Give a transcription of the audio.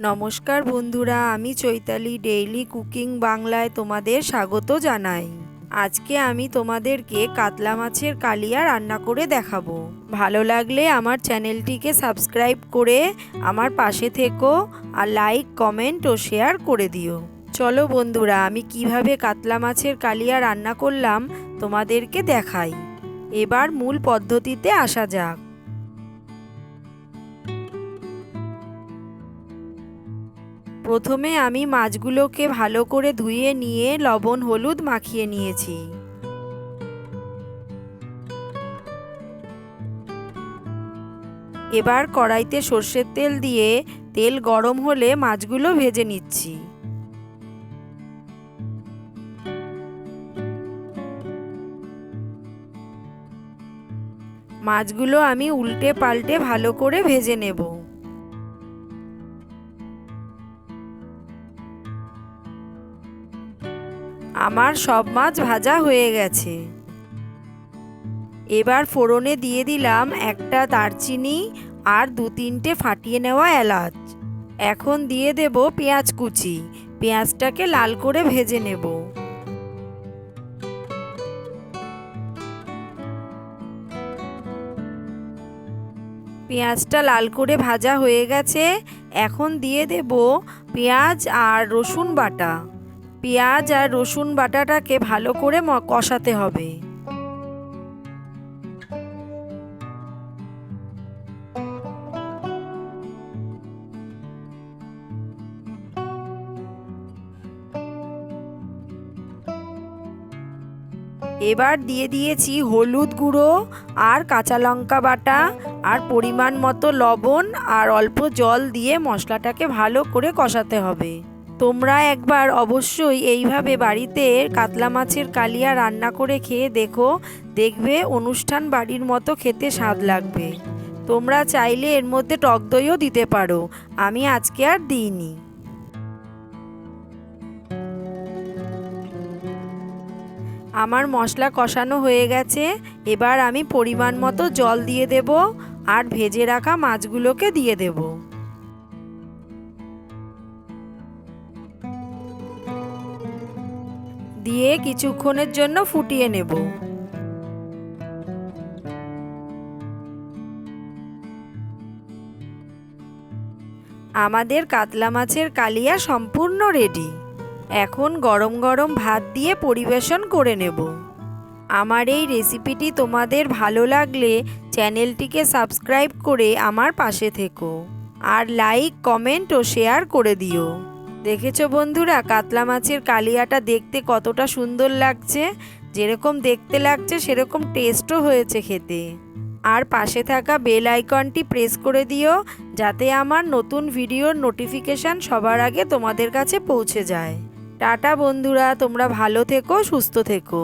নমস্কার বন্ধুরা, আমি চৈতালি ডেইলি কুকিং বাংলায় তোমাদের স্বাগত জানাই। আজকে আমি তোমাদেরকে কাতলা মাছের কালিয়া রান্না করে দেখাবো। ভালো লাগলে আমার চ্যানেলটিকে সাবস্ক্রাইব করে আমার পাশে থেকো আর লাইক, কমেন্ট ও শেয়ার করে দিও। চলো বন্ধুরা, আমি কীভাবে কাতলা মাছের কালিয়া রান্না করলাম তোমাদেরকে দেখাই। এবার মূল পদ্ধতিতে আসা যাক। প্রথমে আমি মাছগুলোকে ভালো করে ধুয়ে নিয়ে লবণ, হলুদ মাখিয়ে নিয়েছি। এবার কড়াইতে সর্ষের তেল দিয়ে তেল গরম হলে মাছগুলো ভেজে নিচ্ছি। মাছগুলো আমি উল্টে পাল্টে ভালো করে ভেজে নেব। আমার সব মাছ ভাজা হয়ে গেছে। এবার ফোড়নে দিয়ে দিলাম একটা দারচিনি আর দু তিনটে ফাটিয়ে নেওয়া এলাচ। এখন দিয়ে দেব পেঁয়াজ কুচি। পেঁয়াজটাকে লাল করে ভেজে নেব। পেঁয়াজটা লাল করে ভাজা হয়ে গেছে। এখন দিয়ে দেব পেঁয়াজ আর রসুন বাটা। পেঁয়াজ আর রসুন বাটাটাকে ভালো করে কষাতে হবে। এবার দিয়ে দিয়েছি হলুদ গুঁড়ো আর কাঁচা লঙ্কা বাটা আর পরিমাণ মতো লবণ আর অল্প জল দিয়ে মশলাটাকে ভালো করে কষাতে হবে। তোমরা একবার অবশ্যই এইভাবে বাড়িতে কাতলা মাছের কালিয়া রান্না করে খেয়ে দেখো। দেখবে অনুষ্ঠান বাড়ির মতো খেতে স্বাদ লাগবে। তোমরা চাইলে এর মধ্যে টক দইও দিতে পারো। আমি আজকে আর দিইনি। আমার মশলা কষানো হয়ে গেছে। এবার আমি পরিমাণ মতো জল দিয়ে দেব আর ভেজে রাখা মাছগুলোকে দিয়ে দেব। দিয়ে কিছুক্ষণের জন্য ফুটিয়ে নেব। আমাদের কাতলা মাছের কালিয়া সম্পূর্ণ রেডি এখন গরম গরম ভাত দিয়ে পরিবেশন করে নেব। আমার এই রেসিপিটি তোমাদের ভালো লাগলে চ্যানেলটিকে সাবস্ক্রাইব করে আমার পাশে থেকো। আর লাইক কমেন্ট ও শেয়ার করে দিও। দেখেছ বন্ধুরা, কাতলা মাছের কালিয়াটা দেখতে কতটা সুন্দর লাগছে? যেরকম দেখতে লাগছে, সেরকম টেস্টও হয়েছে খেতে। আর পাশে থাকা বেল আইকনটি প্রেস করে দিও, যাতে আমার নতুন ভিডিওর নোটিফিকেশান সবার আগে তোমাদের কাছে পৌঁছে যায়। টাটা বন্ধুরা, তোমরা ভালো থেকো, সুস্থ থেকো।